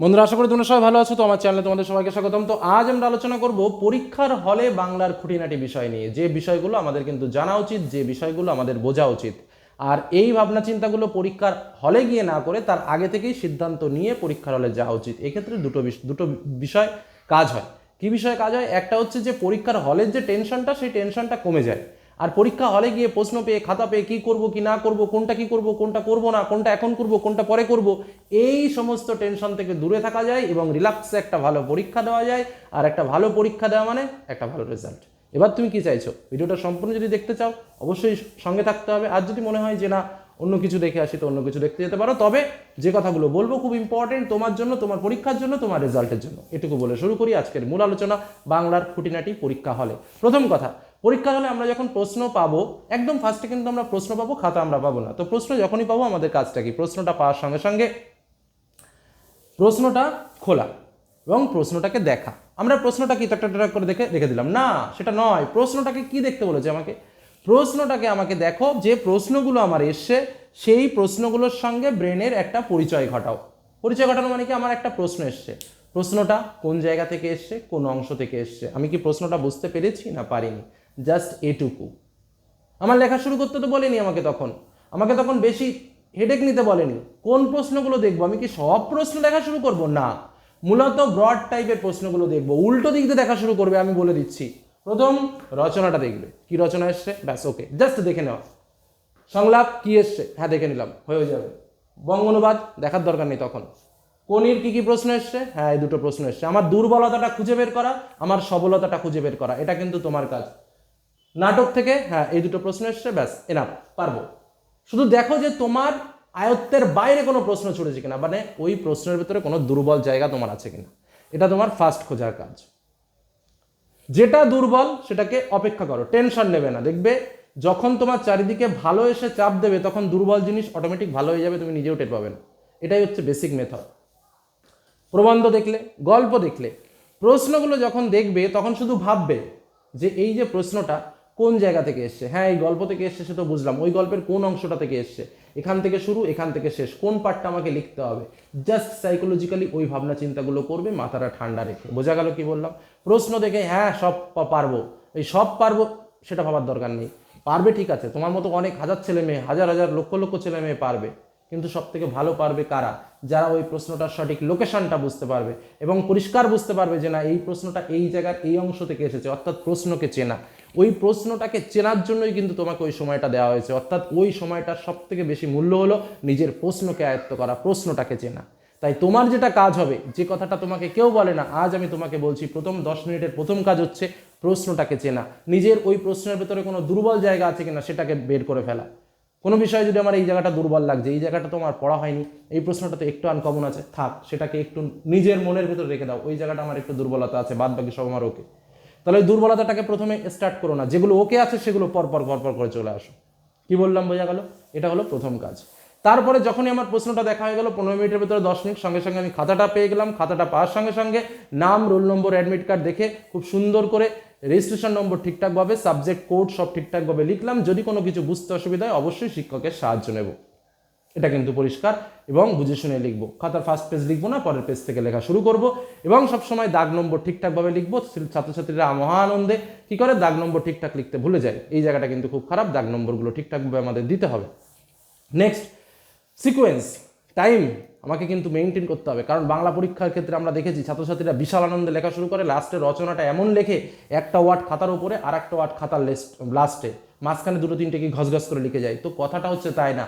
বন্ধুরা, আশা করি তোমরা সবাই ভালো আছো, তো আমার চ্যানেলে তোমাদের সবাইকে স্বাগতম। তো আজ আমরা আলোচনা করব পরীক্ষার হলে বাংলার খুঁটিনাটি বিষয় নিয়ে। যে বিষয়গুলো আমাদের কিন্তু জানা উচিত, যে বিষয়গুলো আমাদের বোঝা উচিত। আর এই ভাবনা চিন্তাগুলো পরীক্ষার হলে গিয়ে না করে, তার আগে থেকেই সিদ্ধান্ত নিয়ে পরীক্ষার হলে যাওয়া উচিত। এক্ষেত্রে দুটো দুটো বিষয় কাজ হয়। কি বিষয়ে কাজ হয়? একটা হচ্ছে যে পরীক্ষার হলের যে টেনশনটা সেই টেনশনটা কমে যায়। আর পরীক্ষা হলে গিয়ে প্রশ্ন পেয়ে, খাতা পেয়ে কী করব, কি না করব, কোনটা কি করব, কোনটা করব না, কোনটা এখন করব, কোনটা পরে করব, এই সমস্ত টেনশন থেকে দূরে থাকা যায় এবং রিল্যাক্সে একটা ভালো পরীক্ষা দেওয়া যায়। আর একটা ভালো পরীক্ষা দেওয়া মানে একটা ভালো রেজাল্ট এবার তুমি কি চাইছো? ভিডিওটা সম্পূর্ণ যদি দেখতে চাও, অবশ্যই সঙ্গে থাকতে হবে। আর যদি মনে হয় যে না অন্য কিছু দেখে আসি তো অন্য কিছু দেখতে যেতে পারো। তবে যে কথাগুলো বলব খুব ইম্পর্টেন্ট তোমার জন্য, তোমার পরীক্ষার জন্য, তোমার রেজাল্টের জন্য। এটুকু বলে শুরু করি আজকের মূল আলোচনা বাংলার খুঁটিনাটি পরীক্ষা হলে। প্রথম কথা, পরীক্ষা হলে আমরা যখন প্রশ্ন পাবো, একদম ফার্স্টে কিন্তু আমরা প্রশ্ন পাবো, খাতা আমরা পাবো না। তো প্রশ্ন যখনই পাবো, আমাদের কাজটা কি? প্রশ্নটা পাওয়ার সঙ্গে সঙ্গে প্রশ্নটা খোলা এবং প্রশ্নটাকে দেখা। আমরা প্রশ্নটা কি? টাক টাক টাক করে দেখে রেখে দিলাম। না, সেটা নয়। প্রশ্নটাকে কি দেখতে বলেছে আমাকে? প্রশ্নটাকে আমাকে দেখো, যে প্রশ্নগুলো আমার এসছে, সেই প্রশ্নগুলোর সঙ্গে ব্রেনের একটা পরিচয় ঘটাও। পরিচয় ঘটানো মানে কি? আমার একটা প্রশ্ন এসছে। প্রশ্নটা কোন জায়গা থেকে এসছে? কোন অংশ থেকে এসছে? আমি কি প্রশ্নটা বুঝতে পেরেছি না পারিনি? জাস্ট এটুকু। আমার লেখা শুরু করতে তো বলেনি আমাকে তখন। আমাকে তখন বেশি হেডেক নিতে বলেনি। কোন প্রশ্নগুলো দেখব? আমি কি সব প্রশ্ন দেখা শুরু করব? না। মূলত ব্রড টাইপের প্রশ্নগুলো দেখব। উল্টো দিক দিয়ে দেখা শুরু করবে, আমি বলে দিচ্ছি। প্রথম রচনাটা দেখবে কি রচনা এসছে? ব্যাস ওকে জাস্ট দেখে নেওয়া। সংলাপ কি এসছে? হ্যাঁ দেখে নিলাম, হয়ে যাবে। বঙ্গনুবাদ দেখার দরকার নেই তখন। কোনির কি কি প্রশ্ন এসছে? হ্যাঁ এই দুটো প্রশ্ন এসছে। আমার দুর্বলতাটা খুঁজে বের করা, আমার সবলতাটা খুঁজে বের করা, এটা কিন্তু তোমার কাজ। নাটক থেকে হ্যাঁ এই দুটো প্রশ্ন এসছে, ব্যাস এনাফ পারব। শুধু দেখো যে তোমার আয়ত্তের বাইরে কোনো প্রশ্ন ছুটেছে কিনা মানে ওই প্রশ্নের ভিতরে কোনো দুর্বল জায়গা তোমার আছে কিনা। এটা তোমার ফার্স্ট খোঁজার কাজ। যেটা দুর্বল, সেটাকে অপেক্ষা করো, টেনশন নেবে না। দেখবে যখন তোমার চারিদিকে ভালো এসে চাপ দেবে, তখন দুর্বল জিনিস অটোমেটিক ভালো হয়ে যাবে, তুমি নিজেও টের পাবে না। এটাই হচ্ছে বেসিক মেথড প্রবন্ধ দেখলে, গল্প দেখলে, প্রশ্নগুলো যখন দেখবে, তখন শুধু ভাববে যে এই যে প্রশ্নটা কোন জায়গা থেকে এসছে? হ্যাঁ এই গল্প থেকে এসছে সে তো বুঝলাম। ওই গল্পের কোন অংশটা থেকে এসছে? এখান থেকে শুরু, এখান থেকে শেষ। কোন পার্টটা আমাকে লিখতে হবে? জাস্ট সাইকোলজিক্যালি ওই ভাবনা চিন্তাগুলো করবে, মাথাটা ঠান্ডা রেখে। বোঝা গেল কি বললাম? প্রশ্ন দেখে হ্যাঁ সব পারব। এই সব পারব, সেটা ভাবার দরকার নেই। পারবে ঠিক আছে, তোমার মতো অনেক হাজার ছেলে মেয়ে, হাজার হাজার লক্ষ লক্ষ ছেলে মেয়ে পারবে। কিন্তু সব থেকে ভালো পারবে কারা? যারা ওই প্রশ্নটার সঠিক লোকেশনটা বুঝতে পারবে এবং পরিষ্কার বুঝতে পারবে যে না, এই প্রশ্নটা এই জায়গার এই অংশ থেকে এসেছে, অর্থাৎ প্রশ্নকে চেনা। ওই প্রশ্নটাকে চেনার জন্যই কিন্তু তোমাকে ওই সময়টা দেওয়া হয়েছে। অর্থাৎ ওই সময়টার সব থেকে বেশি মূল্য হলো নিজের প্রশ্নকে আয়ত্ত করা, প্রশ্নটাকে চেনা। তাই তোমার যেটা কাজ হবে, যে কথাটা তোমাকে কেউ বলে না, আজ আমি তোমাকে বলছি, প্রথম দশ মিনিটের প্রথম কাজ হচ্ছে প্রশ্নটাকে চেনা। নিজের ওই প্রশ্নের ভেতরে কোনো দুর্বল জায়গা আছে কিনা সেটাকে বের করে ফেলা। কোনো বিষয়ে যদি আমার এই জায়গাটা দুর্বল লাগছে, এই জায়গাটা তো আমার পড়া হয়নি, এই প্রশ্নটা তো একটু আনকমন আছে, থাক, সেটাকে একটু নিজের মনের ভেতর রেখে দাও, ওই জায়গাটা আমার একটু দুর্বলতা আছে, বাদ বাকি সব আমার ওকে তাহলে ওই দুর্বলতাটাকে প্রথমে স্টার্ট করো না, যেগুলো ওকে আছে সেগুলো পরপর পরপর করে চলে আসো। কি বললাম, বোঝা গেল? এটা হলো প্রথম কাজ। তারপরে যখনই আমার প্রশ্নটা দেখা হয়ে গেল, পনেরো মিনিটের ভিতরে দশ মিনিট সঙ্গে সঙ্গে আমি খাতাটা পেয়ে গেলাম। খাতাটা পাওয়ার সঙ্গে সঙ্গে নাম, রোল নম্বর অ্যাডমিট কার্ড দেখে খুব সুন্দর করে রেজিস্ট্রেশন নম্বর ঠিকঠাকভাবে সাবজেক্ট কোড সব ঠিকঠাকভাবে লিখলাম। যদি কোনো কিছু বুঝতে অসুবিধা হয়, অবশ্যই শিক্ষকের সাহায্য নেব। এটা কিন্তু পরিষ্কার এবং বুঝে শুনে লিখব। খাতার ফার্স্ট পেজ লিখব না, পরের পেজ থেকে লেখা শুরু করব এবং সবসময় দাগ নম্বর ঠিকঠাকভাবে লিখব। ছাত্রছাত্রীরা মহানন্দে কি করে? দাগ নম্বর ঠিকঠাক লিখতে ভুলে যায়। এই জায়গাটা কিন্তু খুব খারাপ। দাগ নম্বরগুলো ঠিকঠাকভাবে আমাদের দিতে হবে। নেক্সট সিকোয়েন্স টাইম আমাকে কিন্তু মেনটেন করতে হবে। কারণ বাংলা পরীক্ষার ক্ষেত্রে আমরা দেখেছি ছাত্রছাত্রীরা বিশাল আনন্দে লেখা শুরু করে লাস্টে রচনাটা এমন লেখে, একটা ওয়ার্ড খাতার উপরে আর একটা ওয়ার্ড খাতার লেস্ট লাস্টে মাঝখানে দুটো তিনটে কি ঘসঘস করে লিখে যায়। তো কথাটা হচ্ছে তাই না?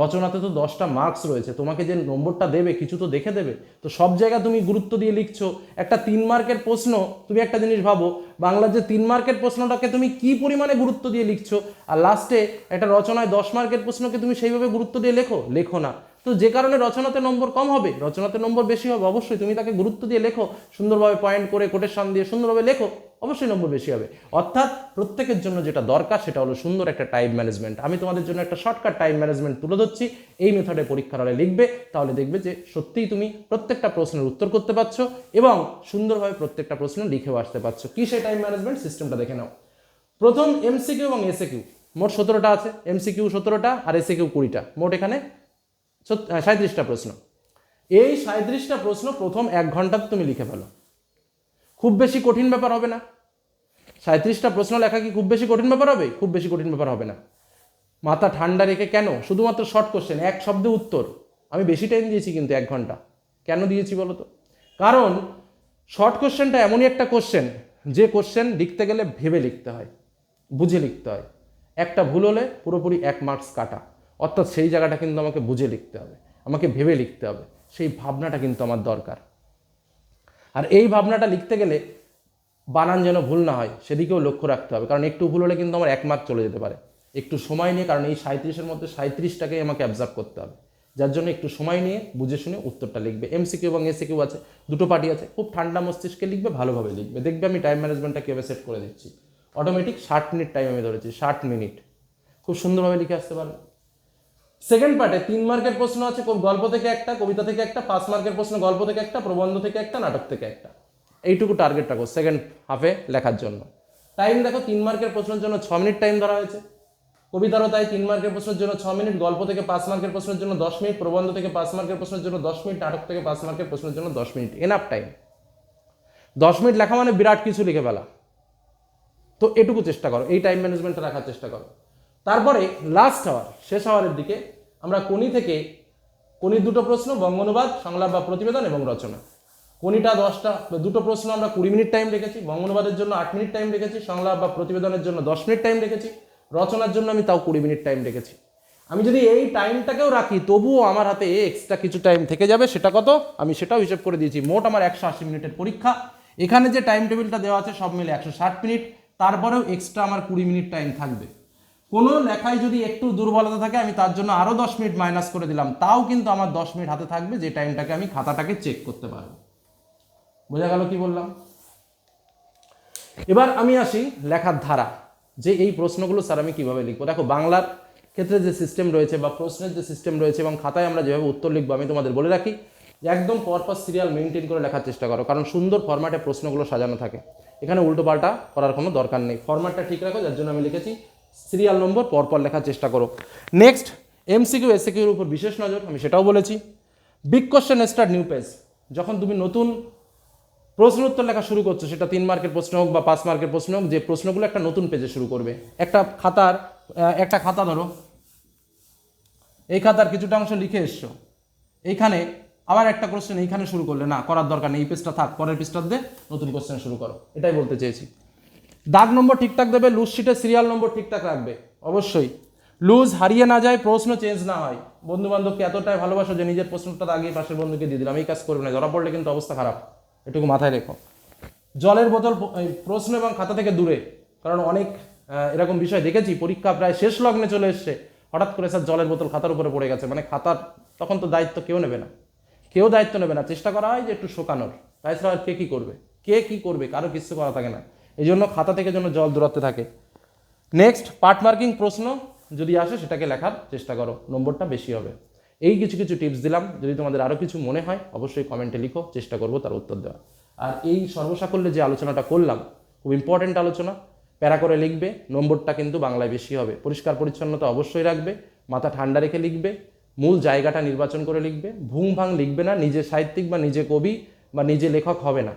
রচনাতে তো দশটা মার্কস রয়েছে। তোমাকে যে নম্বরটা দেবে, কিছু তো দেখে দেবে। তো সব জায়গায় তুমি গুরুত্ব দিয়ে লিখছো। একটা তিন মার্কের প্রশ্ন, তুমি একটা জিনিস ভাবো, বাংলার যে তিন মার্কের প্রশ্নটাকে তুমি কি পরিমাণে গুরুত্ব দিয়ে লিখছো? আর লাস্টে একটা রচনায় দশ মার্কের প্রশ্নকে তুমি সেইভাবে গুরুত্ব দিয়ে লেখো? লেখো না। তো যে কারণে রচনাতে নম্বর কম হবে, রচনাতে নম্বর বেশি হবে, অবশ্যই তুমি তাকে গুরুত্ব দিয়ে লেখো। সুন্দরভাবে পয়েন্ট করে কোটেশন দিয়ে সুন্দরভাবে লেখো। অবশ্যই নম্বর বেশি হবে। অর্থাৎ প্রত্যেকের জন্য যেটা দরকার সেটা হলো সুন্দর একটা টাইম ম্যানেজমেন্ট আমি তোমাদের জন্য একটা শর্টকাট টাইম ম্যানেজমেন্ট তুলে ধরছি। এই মেথডে পরীক্ষার হলে লিখবে, তাহলে দেখবে যে সত্যিই তুমি প্রত্যেকটা প্রশ্নের উত্তর করতে পারছ এবং সুন্দরভাবে প্রত্যেকটা প্রশ্ন লিখেও আসতে পারছ। কি সেই টাইম ম্যানেজমেন্ট সিস্টেমটা দেখে নাও। প্রথম এমসিকিউ এবং এসএকিউ মোট সতেরোটা আছে। এমসিকিউ সতেরোটা আর এসে কিউ কুড়িটা। মোট এখানে সাঁত্রিশটা প্রশ্ন। এই সাঁত্রিশটা প্রশ্ন প্রথম এক ঘন্টাতে তুমি লিখে ফেলো। খুব বেশি কঠিন ব্যাপার হবে না। সাঁত্রিশটা প্রশ্ন লেখা কি খুব বেশি কঠিন ব্যাপার হবে? খুব বেশি কঠিন ব্যাপার হবে না। মাথা ঠান্ডা রেখে কেন? শুধুমাত্র শর্ট কোশ্চেন এক শব্দে উত্তর। আমি বেশি টাইম দিয়েছি কিন্তু এক ঘণ্টা। কেন দিয়েছি বলো তো? কারণ শর্ট কোশ্চেনটা এমনই একটা কোশ্চেন যে কোশ্চেন লিখতে গেলে ভেবে লিখতে হয়, বুঝে লিখতে হয়। একটা ভুল হলে পুরোপুরি এক মার্কস কাটা। অর্থাৎ সেই জায়গাটা কিন্তু আমাকে বুঝে লিখতে হবে, আমাকে ভেবে লিখতে হবে। সেই ভাবনাটা কিন্তু আমার দরকার। আর এই ভাবনাটা লিখতে গেলে বানান যেন ভুল না হয়, সেদিকেও লক্ষ্য রাখতে হবে। কারণ একটু ভুল হলে কিন্তু আমার এক মার্ক চলে যেতে পারে। একটু সময় নিয়ে, কারণ এই সাঁত্রিশের মধ্যে সাঁত্রিশটাকেই আমাকে অবজার্ভ করতে হবে। যার জন্য একটু সময় নিয়ে, বুঝে শুনে উত্তরটা লিখবে। এমসিকিউ এবং এসিকিউ আছে, দুটো পার্টি আছে। খুব ঠান্ডা মস্তিষ্কে লিখবে, ভালোভাবে লিখবে। দেখবে আমি টাইম ম্যানেজমেন্টটা কীভাবে সেট করে দিচ্ছি। অটোমেটিক ষাট মিনিট টাইম আমি ধরেছি, ষাট মিনিট খুব সুন্দরভাবে লিখে আসতে পারবে। সেকেন্ড পার্টে তিন মার্কের প্রশ্ন আছে গল্প থেকে একটা, কবিতা থেকে একটা, পাঁচ মার্কের প্রশ্ন গল্প থেকে একটা, প্রবন্ধ থেকে একটা, নাটক থেকে একটা। এইটুকু টার্গেট রাখো সেকেন্ড হাফে লেখার জন্য। টাইম দেখো তিন মার্কের প্রশ্নের জন্য ছ মিনিট টাইম ধরা হয়েছে। কবিতারও তাই তিন মার্কের প্রশ্নের জন্য ছ মিনিট গল্প থেকে পাঁচ মার্কের প্রশ্নের জন্য দশ মিনিট প্রবন্ধ থেকে পাঁচ মার্কের প্রশ্নের জন্য দশ মিনিট নাটক থেকে পাঁচ মার্কের প্রশ্নের জন্য দশ মিনিট এনাফ টাইম দশ মিনিট লেখা মানে বিরাট কিছু লিখে ফেলা। তো এটুকু চেষ্টা করো, এই টাইম ম্যানেজমেন্টটা রাখার চেষ্টা করো। তারপরে লাস্ট আওয়ার শেষ আওয়ারের দিকে আমরা কোনি থেকে কোনির দুটো প্রশ্ন, বঙ্গানুবাদ, সংলাপ বা প্রতিবেদন এবং রচনা। কোনিটা দশটা? দুটো প্রশ্ন আমরা কুড়ি মিনিট টাইম রেখেছি বঙ্গানুবাদের জন্য আট মিনিট টাইম রেখেছি, সংলাপ বা প্রতিবেদনের জন্য দশ মিনিট টাইম রেখেছি, রচনার জন্য আমি তাও কুড়ি মিনিট টাইম রেখেছি। আমি যদি এই টাইমটাকেও রাখি, তবুও আমার হাতে এক্সট্রা কিছু টাইম থেকে যাবে, সেটা কত? আমি সেটাও হিসেব করে দিয়েছি, মোট আমার একশো আশি মিনিটের পরীক্ষা। এখানে যে টাইম টেবিলটা দেওয়া আছে, সব মিলে একশো ষাট মিনিট, তারপরেও এক্সট্রা আমার কুড়ি মিনিট টাইম থাকবে। কোনো লেখায় যদি একটু দুর্বলতা থাকে, আমি তার জন্য আরও দশ মিনিট মাইনাস করে দিলাম, তাও কিন্তু আমার দশ মিনিট হাতে থাকবে, যে টাইমটাকে আমি খাতাটাকে চেক করতে পারব। বোঝা গেল কি বললাম? এবার আমি আসি লেখার ধারা, যে এই প্রশ্নগুলো স্যার আমি কীভাবে লিখব? দেখো, বাংলার ক্ষেত্রে যে সিস্টেম রয়েছে বা প্রশ্নের যে সিস্টেম রয়েছে এবং খাতায় আমরা যেভাবে উত্তর লিখব, আমি তোমাদের বলে রাখি একদম পরপর সিরিয়াল মেনটেন করে লেখার চেষ্টা করো, কারণ সুন্দর ফরম্যাটে প্রশ্নগুলো সাজানো থাকে। এখানে উল্টোপাল্টা করার কোনো দরকার নেই। ফরম্যাটটা ঠিক রাখো, যার জন্য আমি লিখেছি সিরিয়াল নম্বর পরপর লেখার চেষ্টা করো। নেক্সট এমসিকিউ এসিকিউর উপর বিশেষ নজর, আমি সেটাও বলেছি। Big question start new page যখন তুমি নতুন প্রশ্ন উত্তর লেখা শুরু করছ, সেটা তিন মার্কের প্রশ্ন হোক বা পাঁচ মার্কের প্রশ্ন হোক, যে প্রশ্নগুলো একটা নতুন পেজে শুরু করবে। একটা খাতার একটা খাতা ধরো। এই খাতার কিছুটা অংশ লিখে এসছো। এইখানে আবার একটা কোশ্চেন এইখানে শুরু করলে, না, করার দরকার নেই, এই পেজটা থাক, পরের পেজটা দিয়ে নতুন কোশ্চেন শুরু করো। এটাই বলতে চেয়েছি। দাগ নম্বর ঠিকঠাক দেবে লুজ শিটের সিরিয়াল নম্বর ঠিকঠাক রাখবে, অবশ্যই। লুজ হারিয়ে না যায়, প্রশ্ন চেঞ্জ না হয়। বন্ধু বান্ধবকে এতটাই ভালোবাসো যে নিজের প্রশ্নটা আগে পাশের বন্ধুকে দিয়ে দিলাম, এই কাজ করবে না, ধরা পড়লে কিন্তু অবস্থা খারাপ। এটুকু মাথায় রেখো। জলের বোতল প্রশ্ন এবং খাতা থেকে দূরে, কারণ অনেক এরকম বিষয় দেখেছি, পরীক্ষা প্রায় শেষ লগ্নে চলে এসছে। হঠাৎ করে স্যার জলের বোতল খাতার উপরে পড়ে গেছে মানে খাতার তখন তো দায়িত্ব কেউ নেবে না। কেউ দায়িত্ব নেবে না, চেষ্টা করা হয় যে একটু শোকানোর। তাই আর কে কী করবে? কে কী করবে? কারও কিচ্ছু করা থাকে না। এই জন্য খাতা থেকে যেন জল দূরত্বে থাকে। নেক্সট পার্ট মার্কিং প্রশ্ন যদি আসে, সেটাকে লেখার চেষ্টা করো। নম্বরটা বেশি হবে। এই কিছু কিছু টিপস দিলাম। যদি তোমাদের আরও কিছু মনে হয়, অবশ্যই কমেন্টে লিখো, চেষ্টা করব তার উত্তর দেওয়া আর এই সর্বসাকল্যে যে আলোচনাটা করলাম, খুব ইম্পর্টেন্ট আলোচনা, প্যারা করে লিখবে, নম্বরটা কিন্তু বাংলায় বেশি হবে। পরিষ্কার পরিচ্ছন্নতা অবশ্যই রাখবে, মাথা ঠান্ডা রেখে লিখবে, মূল জায়গাটা নির্বাচন করে লিখবে ভুং ভাং লিখবে না, নিজে সাহিত্যিক বা নিজে কবি বা নিজে লেখক হবে না।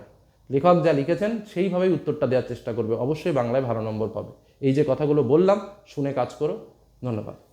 লেখক যা লিখেছেন, সেইভাবেই উত্তরটা দেওয়ার চেষ্টা করবে, অবশ্যই বাংলায় ভালো নম্বর পাবে। এই যে কথাগুলো বললাম, শুনে কাজ করো, ধন্যবাদ।